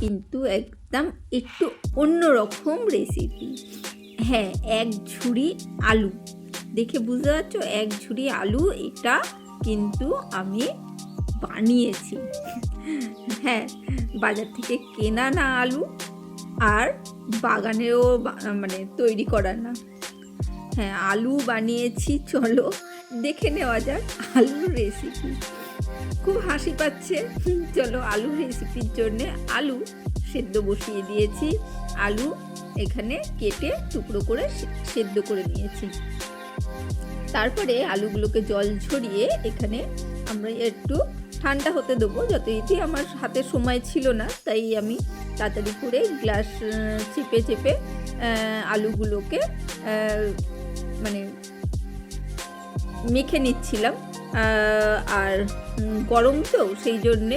কিন্তু একদম একটু অন্যরকম রেসিপি হ্যাঁ এক ঝুড়ি আলু। দেখে বুঝতে পারছ? এক ঝুড়ি আলু, এটা কিন্তু আমি বানিয়েছি। হ্যাঁ বাজার থেকে কেনা না আলু আর বাগানেও মানে তৈরি করা না। হ্যাঁ আলু বানিয়েছি, চলো দেখে নেওয়া যাক আলুর রেসিপি খুব হাসি পাচ্ছে। চলো আলু রেসিপির জন্যে আলু সেদ্ধ বসিয়ে দিয়েছি। আলু এখানে কেটে টুকরো করে সেদ্ধ করে নিয়েছি। তারপরে আলুগুলোকে জল ঝরিয়ে এখানে আমরা একটু ঠান্ডা হতে দেবো। যতই আমার হাতে সময় ছিল না, তাই আমি তাড়াতাড়ি করে গ্লাস চেপে চেপে আলুগুলোকে মানে মেখে নিচ্ছিলাম। আর গরম তো, সেই জন্যে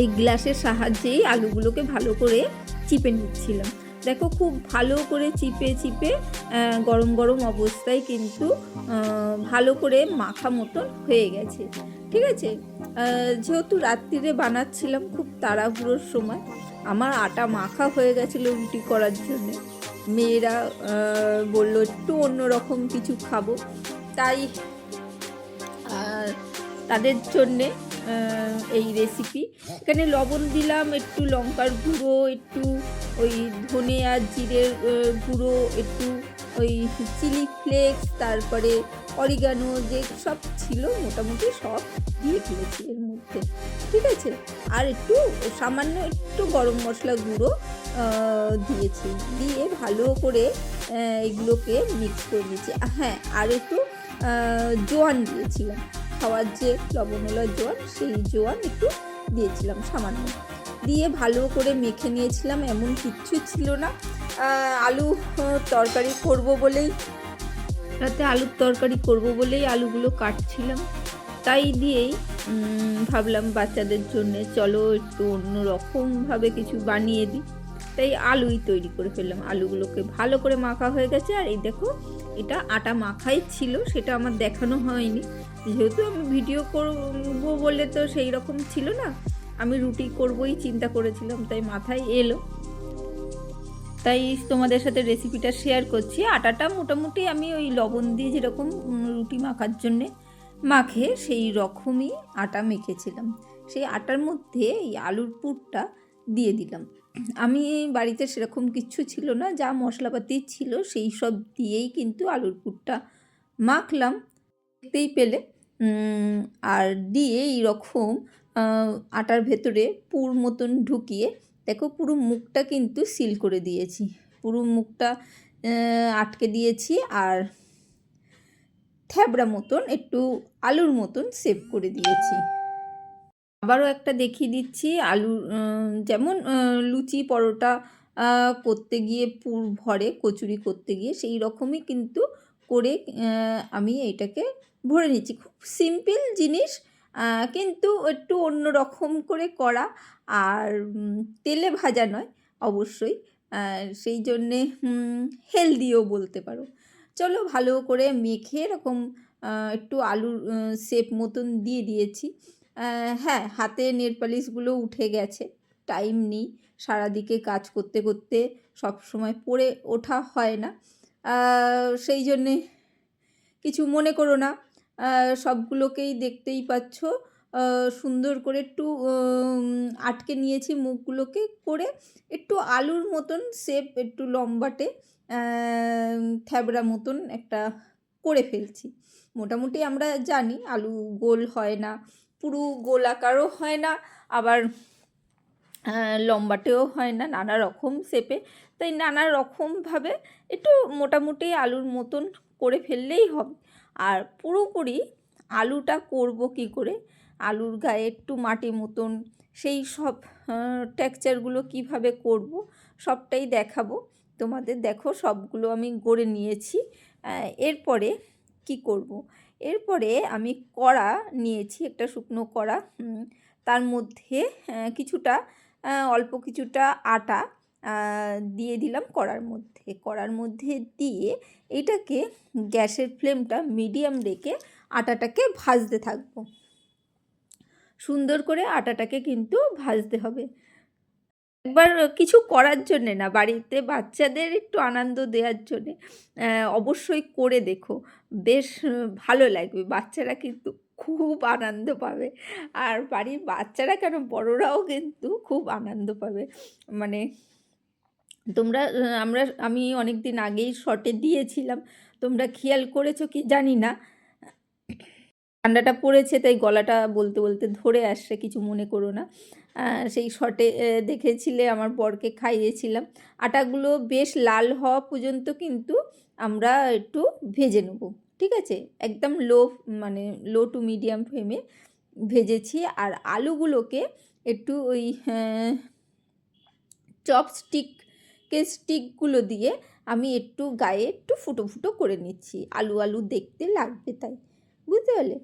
এই গ্লাসের সাহায্যেই আলুগুলোকে ভালো করে চিপে নিচ্ছিলাম। দেখো খুব ভালো করে চিপে চিপে গরম গরম অবস্থায় কিন্তু ভালো করে মাখা মতন হয়ে গেছে। ঠিক আছে? যেহেতু রাত্রিরে বানাচ্ছিলাম খুব তাড়াহুড়োর সময়, আমার আটা মাখা হয়ে গেছিল রুটি করার জন্যে। মেয়েরা বলল, একটু অন্যরকম কিছু খাব। তাই তাদের জন্যে এই রেসিপি এখানে লবণ দিলাম, একটু লঙ্কার গুঁড়ো, একটু ওই ধনে আর জিরের গুঁড়ো, একটু ওই চিলি ফ্লেক্স তারপরে অরিগানো যে সব ছিল মোটামুটি সব দিয়ে ফেলেছি এর মধ্যে। ঠিক আছে? আর একটু সামান্য একটু গরম মশলা গুঁড়ো দিয়েছি। দিয়ে ভালো করে এগুলোকে মিক্স করে দিয়েছি। হ্যাঁ আর একটু জোয়ান দিয়েছিলাম। খাওয়ার যে লবণওয়ালা জোয়ান, সেই জোয়ান একটু দিয়েছিলাম সামান্য। দিয়ে ভালো করে মেখে নিয়েছিলাম, এমন কিচ্ছু ছিল না। আলু তরকারি করব বলেই, রাতে আলুর তরকারি করব বলেই আলুগুলো কাটছিলাম। তাই দিয়েই ভাবলাম বাচ্চাদের জন্য চলো একটু অন্য রকমভাবে কিছু বানিয়ে দিই। তাই আলুই তৈরি করে ফেললাম। আলুগুলোকে ভালো করে মাখা হয়ে গেছে, আর এই দেখো এটা আটা মাখাই ছিল, সেটা আমার দেখানো হয়নি। যেহেতু আমি ভিডিও করব বলে তো সেই রকম ছিল না, আমি রুটি করবই চিন্তা করেছিলাম, তাই মাথায় এলো। তাই তোমাদের সাথে রেসিপিটা শেয়ার করছি। আটাটা মোটামুটি আমি ওই লবণ দিয়ে যেরকম রুটি মাখার জন্যে মাখে, সেই রকমই আটা মেখেছিলাম। সেই আটার মধ্যে এই আলুর পুরটা দিয়ে দিলাম। আমি বাড়িতে সেরকম কিচ্ছু ছিল না, যা মশলাপাতি ছিল সেই সব দিয়েই কিন্তু আলুর পুরটা মাখলাম। দেখতেই পেলে আর দিয়ে এইরকম আটার ভেতরে পুর মতন ঢুকিয়ে, দেখো পুরো মুখটা কিন্তু সিল করে দিয়েছি। পুরো মুখটা আটকে দিয়েছি আর থ্যাবড়া মতন, একটু আলুর মতন সেভ করে দিয়েছি। আবারও একটা দেখিয়ে দিচ্ছি। আলু যেমন লুচি, পরোটা করতে গিয়ে পুর ভরে, কচুরি করতে গিয়ে সেই রকমই কিন্তু করে আমি এটাকে ভরে নিচ্ছি। খুব সিম্পল জিনিস কিন্তু একটু অন্য রকম করে করা আর তেলে ভাজা নয়, অবশ্যই। সেই জন্যে হেলদিও বলতে পারো। চলো ভালো করে মেখে এরকম একটু আলুর শেপ মতন দিয়ে দিয়েছি। হ্যাঁ হাতে নেল পালিশগুলো উঠে গেছে। টাইম নেই। সারাদিকে কাজ করতে করতে সব সময় পরে ওঠা হয় না। সেই জন্যে কিছু মনে করো না। সবগুলোকেই দেখতেই পাচ্ছ। সুন্দর করে একটু আটকে নিয়েছি মুখগুলোকে করে একটু আলুর মতন শেপ একটু লম্বাটে থ্যাবড়া মতন একটা করে ফেলছি। মোটামুটি আমরা জানি আলু গোল হয় না। পুরো গোলাকারও হয় না, আবার লম্বাটেও হয় না, নানা রকম শেপে। তাই নানা রকমভাবে একটু মোটামুটি আলুর মতন করে ফেললেই হবে। আর পুরোপুরি আলুটা করব কি করে? আলুর গায়ে একটু মাটি মতন, সেই সব টেক্সচারগুলো কীভাবে করব সবটাই দেখাবো। তোমাদের দেখো সবগুলো আমি গড়ে নিয়েছি। এরপরে কি করব। এরপরে আমি কড়া নিয়েছি, একটা শুকনো কড়া তার মধ্যে কিছুটা অল্প কিছুটা আটা দিয়ে দিলাম কড়ার মধ্যে। কড়ার মধ্যে দিয়ে এটাকে গ্যাসের ফ্লেমটা মিডিয়াম রেখে আটাটাকে ভাজতে থাকব। সুন্দর করে আটাটাকে কিন্তু ভাজতে হবে। একবার কিছু করার জন্যে না, বাড়িতে বাচ্চাদের একটু আনন্দ দেওয়ার জন্যে অবশ্যই করে দেখো। বেশ ভালো লাগবে। বাচ্চারা কিন্তু খুব আনন্দ পাবে। আর বাড়ির বাচ্চারা কেন, বড়রাও কিন্তু খুব আনন্দ পাবে। মানে তোমরা আমরা, আমি অনেক দিন আগেই শর্টে দিয়েছিলাম। তোমরা খেয়াল করেছ কি জানি না? ঠান্ডাটা পড়েছে, তাই গলাটা বলতে বলতে ধরে আসছে, কিছু মনে করো না। সেই শটে দেখেছিলে, আমার বরকে খাইয়েছিলাম। আটাগুলো বেশ লাল হওয়া পর্যন্ত কিন্তু আমরা একটু ভেজে নেব, ঠিক আছে? একদম লো মানে লো টু মিডিয়াম ফ্লেমে ভেজেছি। আর আলুগুলোকে একটু ওই চপস্টিককে স্টিকগুলো দিয়ে আমি একটু গায়ে একটু ফুটো ফুটো করে নিচ্ছি। আলু আলু দেখতে লাগবে তাই, বুঝতে পারলে?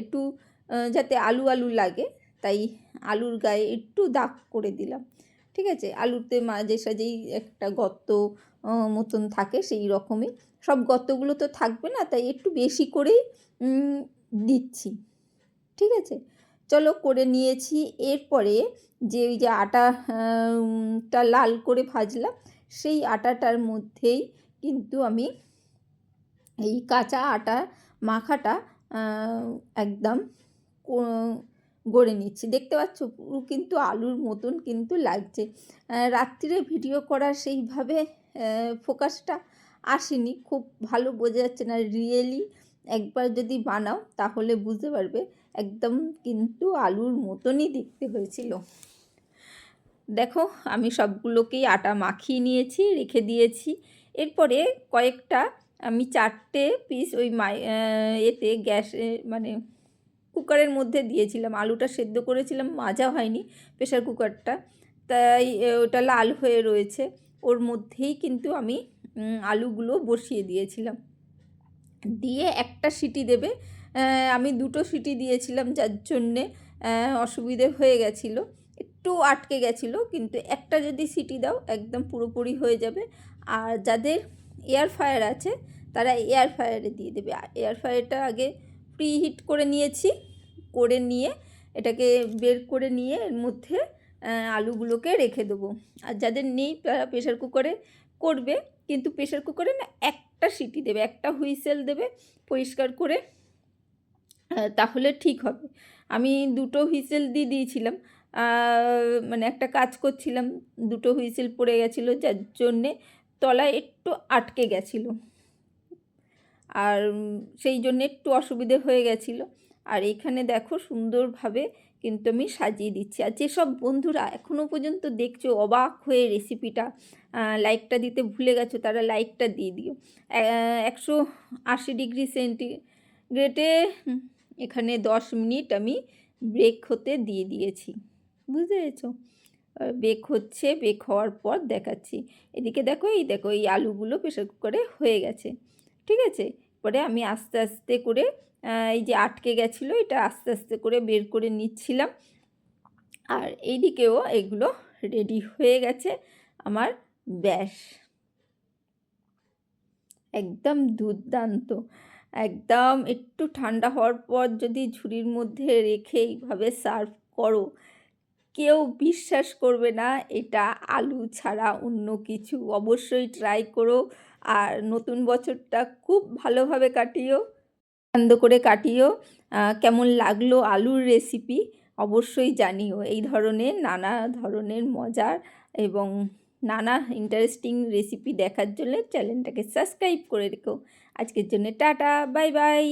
একটু যাতে আলু আলু লাগে। তাই আলুর গায়ে একটু দাগ করে দিলাম। ঠিক আছে? আলুতে মাঝে সাঝেই একটা গর্ত মতন থাকে সেই রকমই। সব গর্তগুলো তো থাকবে না, তাই একটু বেশি করেই দিচ্ছি। ঠিক আছে? চলো করে নিয়েছি। এরপরে যে ওই যে আটাটা লাল করে ভাজলাম, সেই আটাটার মধ্যেই কিন্তু আমি এই কাঁচা আটা মাখাটা একদম গড়ে নিচ্ছি। দেখতে পাচ্ছ, পুরো কিন্তু আলুর মতন কিন্তু লাগছে। রাত্রিরে ভিডিও করা সেইভাবে ফোকাসটা আসেনি। খুব ভালো বোঝা যাচ্ছে না। রিয়েলি একবার যদি বানাও, তাহলে বুঝতে পারবে একদম কিন্তু আলুর মতনই দেখতে হয়েছিল। দেখো, আমি সবগুলোকেই আটা মাখিয়ে নিয়েছি, রেখে দিয়েছি। এরপরে কয়েকটা, আমি চারটে পিস ওই মাই এতে গ্যাসে মানে কুকারের মধ্যে দিয়েছিলাম। আলুটা সেদ্ধ করেছিলাম মাজা হয়নি প্রেশার কুকারটা। তাই ওটা লাল হয়ে রয়েছে। ওর মধ্যেই কিন্তু আমি আলুগুলো বসিয়ে দিয়েছিলাম। দিয়ে একটা সিটি দেবে। আমি দুটো সিটি দিয়েছিলাম যার জন্যে অসুবিধে হয়ে গেছিল। একটু আটকে গেছিল, কিন্তু একটা যদি সিটি দাও, একদম পুরোপুরি হয়ে যাবে। আর যাদের এয়ার ফায়ার আছে, তারা এয়ার ফায়ারে দিয়ে দেবে। এয়ার ফায়ারটা আগে প্রি হিট করে নিয়েছি, করে নিয়ে এটাকে বের করে নিয়ে এর মধ্যে আলুগুলোকে রেখে দেবো। আর যাদের নেই তারা প্রেশার কুকারে করবে, কিন্তু প্রেশার কুকারে না একটা সিটি দেবে, একটা হুইসেল দেবে পরিষ্কার করে তাহলে ঠিক হবে। আমি দুটো হুইসেল দিয়ে দিয়েছিলাম মানে একটা কাজ করছিলাম, দুটো হুইসেল পড়ে গেছিল, যার জন্যে তলায় একটু আটকে গেছিল। আর সেই জন্য একটু অসুবিধে হয়ে গেছিল। আর এখানে দেখো সুন্দরভাবে কিন্তু আমি সাজিয়ে দিচ্ছি। আর যেসব বন্ধুরা এখনও পর্যন্ত দেখছ, অবাক হয়ে রেসিপিটা লাইকটা দিতে ভুলে গেছো, তারা লাইকটা দিয়ে দিও। একশো আশি ডিগ্রি সেন্টিগ্রেডে এখানে দশ মিনিট আমি ব্রেক হতে দিয়ে দিয়েছি। বুঝতে পেরেছ? বেক হচ্ছে বেক হওয়ার পর দেখাচ্ছি। এদিকে দেখো, এই দেখো, এই আলুগুলো প্রেশার কুকারে হয়ে গেছে। ঠিক আছে? পরে আমি আস্তে আস্তে করে এই যে আটকে গেছিল, এটা আস্তে আস্তে করে বের করে নিচ্ছিলাম। আর এইদিকেও এগুলো রেডি হয়ে গেছে আমার ব্যাস। একদম দুর্দান্ত। একদম একটু ঠান্ডা হওয়ার পর যদি ঝুড়ির মধ্যে রেখে এইভাবে সার্ভ করো, কেউ বিশ্বাস করবে না, এটা আলু ছাড়া অন্য কিছু। অবশ্যই ট্রাই করো। আর নতুন বছরটা খুব ভালোভাবে কাটিও, আনন্দ করে কাটিও। কেমন লাগল আলুর রেসিপি অবশ্যই জানিও। এই ধরনের নানা ধরনের মজার এবং নানা ইন্টারেস্টিং রেসিপি দেখার জন্য চ্যানেলটাকে সাবস্ক্রাইব করে রেখো। আজকের জন্য টাটা বাই বাই